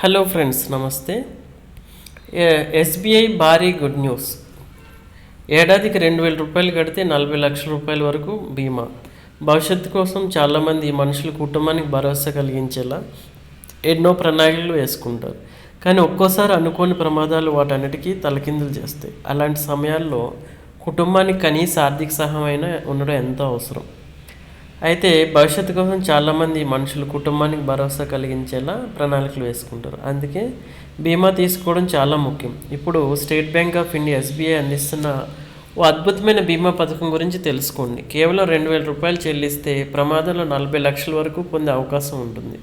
Hello friends నమస్తే. SBI భారీ good news. ఏడాదికి రెండు వేల రూపాయలు కడితే నలభై లక్షల రూపాయల వరకు బీమా. భవిష్యత్తు కోసం చాలామంది మనుషులు కుటుంబానికి భరోసా కలిగించేలా ఎన్నో ప్రణాళికలు వేసుకుంటారు. కానీ ఒక్కోసారి అనుకోని ప్రమాదాలు వాటన్నిటికీ తలకిందులు చేస్తాయి. అలాంటి సమయాల్లో కుటుంబానికి కనీస ఆర్థిక సహాయం ఉండడం ఎంతో అవసరం. అయితే భవిష్యత్తు కోసం చాలామంది మనుషులు కుటుంబానికి భరోసా కలిగించేలా ప్రణాళికలు వేసుకుంటారు. అందుకే బీమా తీసుకోవడం చాలా ముఖ్యం. ఇప్పుడు State Bank of India SBI అందిస్తున్న ఓ అద్భుతమైన బీమా పథకం గురించి తెలుసుకోండి. కేవలం రెండు వేల రూపాయలు చెల్లిస్తే ప్రమాదంలో నలభై లక్షల వరకు పొందే అవకాశం ఉంటుంది.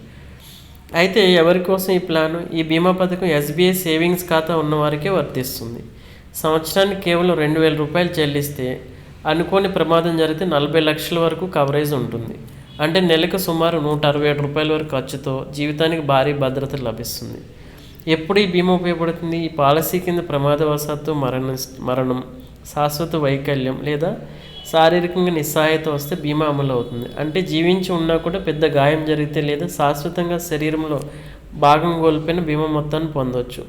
అయితే ఎవరి కోసం ఈ ప్లాను? ఈ బీమా పథకం ఎస్బీఐ సేవింగ్స్ ఖాతా ఉన్నవారికే వర్తిస్తుంది. సంవత్సరానికి కేవలం రెండు వేల రూపాయలు చెల్లిస్తే అనుకోని ప్రమాదం జరిగితే నలభై లక్షల వరకు కవరేజ్ ఉంటుంది. అంటే నెలకు సుమారు నూట అరవై ఏడు రూపాయల వరకు ఖర్చుతో జీవితానికి భారీ భద్రత లభిస్తుంది. ఎప్పుడు ఈ బీమా ఉపయోగపడుతుంది? ఈ పాలసీ కింద ప్రమాదవశాత్తు మరణ మరణం శాశ్వత వైకల్యం లేదా శారీరకంగా నిస్సహాయత వస్తే బీమా అమలు అవుతుంది. అంటే జీవించి ఉన్నా కూడా పెద్ద గాయం జరిగితే లేదా శాశ్వతంగా శరీరంలో భాగం కోల్పోయిన బీమా మొత్తాన్ని పొందవచ్చు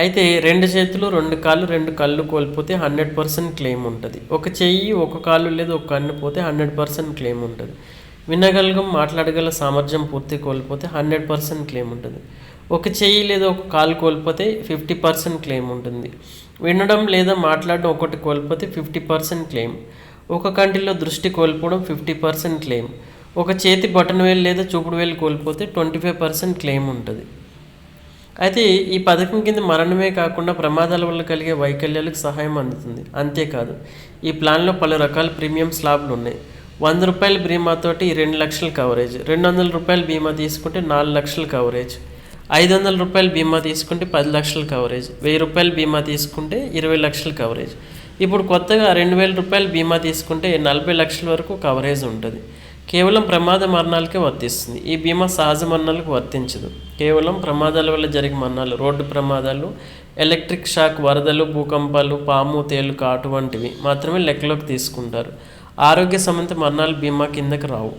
అయితే రెండు చేతులు రెండు కాళ్ళు రెండు కళ్ళు కోల్పోతే హండ్రెడ్ పర్సెంట్ క్లెయిమ్ ఉంటుంది. ఒక చెయ్యి ఒక కాళ్ళు లేదా ఒక కన్ను పోతే హండ్రెడ్ పర్సెంట్ క్లెయిమ్ ఉంటుంది. వినగలగం మాట్లాడగల సామర్థ్యం పూర్తి కోల్పోతే హండ్రెడ్ పర్సెంట్ క్లెయిమ్ ఉంటుంది. ఒక చెయ్యి లేదా ఒక కాలు కోల్పోతే ఫిఫ్టీ పర్సెంట్ క్లెయిమ్ ఉంటుంది. వినడం లేదా మాట్లాడడం ఒకటి కోల్పోతే ఫిఫ్టీ పర్సెంట్ క్లెయిమ్. ఒక కంటిలో దృష్టి కోల్పోవడం ఫిఫ్టీ పర్సెంట్ క్లెయిమ్. ఒక చేతి బటన్ వేలు లేదా చూపుడు వేలు కోల్పోతే ట్వంటీ ఫైవ్ పర్సెంట్ క్లెయిమ్ ఉంటుంది. అయితే ఈ పథకం కింద మరణమే కాకుండా ప్రమాదాల వల్ల కలిగే వైకల్యాలకు సహాయం అందుతుంది. అంతేకాదు ఈ ప్లాన్లో పలు రకాల ప్రీమియం స్లాబ్లు ఉన్నాయి. వంద రూపాయల బీమాతోటి రెండు లక్షల కవరేజ్ రెండు వందల రూపాయల బీమా తీసుకుంటే నాలుగు లక్షల కవరేజ్ ఐదు వందల రూపాయల బీమా తీసుకుంటే పది లక్షల కవరేజ్ వెయ్యి రూపాయల బీమా తీసుకుంటే ఇరవై లక్షల కవరేజ్. ఇప్పుడు కొత్తగా రెండు వేల రూపాయల బీమా తీసుకుంటే నలభై లక్షల వరకు కవరేజ్ ఉంటుంది. కేవలం ప్రమాద మరణాలకే వర్తిస్తుంది. ఈ బీమా సహజ మరణాలకు వర్తించదు. కేవలం ప్రమాదాల వల్ల జరిగే మరణాలు రోడ్డు ప్రమాదాలు ఎలక్ట్రిక్ షాక్ వరదలు భూకంపాలు పాము తేలు కాటు వంటివి మాత్రమే లెక్కలోకి తీసుకుంటారు. ఆరోగ్య సంబంధిత మరణాలు బీమా కిందకు రావు.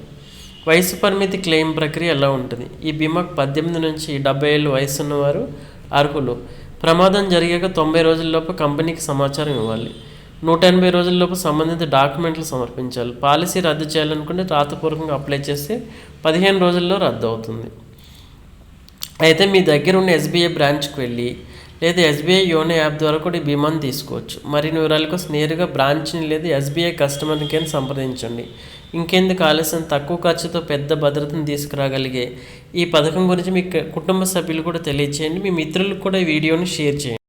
వయసు పరిమితి క్లెయిమ్ ప్రక్రియ ఎలా ఉంటుంది? ఈ బీమాకు పద్దెనిమిది నుంచి డెబ్బై ఏళ్ళు వయసు ఉన్నవారు అర్హులు. ప్రమాదం జరిగాక తొంభై రోజుల్లోపు కంపెనీకి సమాచారం ఇవ్వాలి. నూట ఎనభై రోజుల్లోపు సంబంధిత డాక్యుమెంట్లు సమర్పించాలి. పాలసీ రద్దు చేయాలనుకుంటే రాతపూర్వకంగా అప్లై చేస్తే పదిహేను రోజుల్లో రద్దు అవుతుంది అయితే మీ దగ్గర ఉన్న ఎస్బీఐ బ్రాంచ్కి వెళ్ళి లేదా ఎస్బీఐ యోనో యాప్ ద్వారా కూడా ఈ బీమాను తీసుకోవచ్చు. మరిన్ని వివరాల కోసం నేరుగా బ్రాంచ్ని లేదా ఎస్బీఐ కస్టమర్ కేర్ని సంప్రదించండి. ఇంకెందుకు ఆలస్యం? తక్కువ ఖర్చుతో పెద్ద భద్రతను తీసుకురాగలిగే ఈ పథకం గురించి మీ కుటుంబ సభ్యులు కూడా తెలియచేయండి. మీ మిత్రులకు కూడా ఈ వీడియోని షేర్ చేయండి.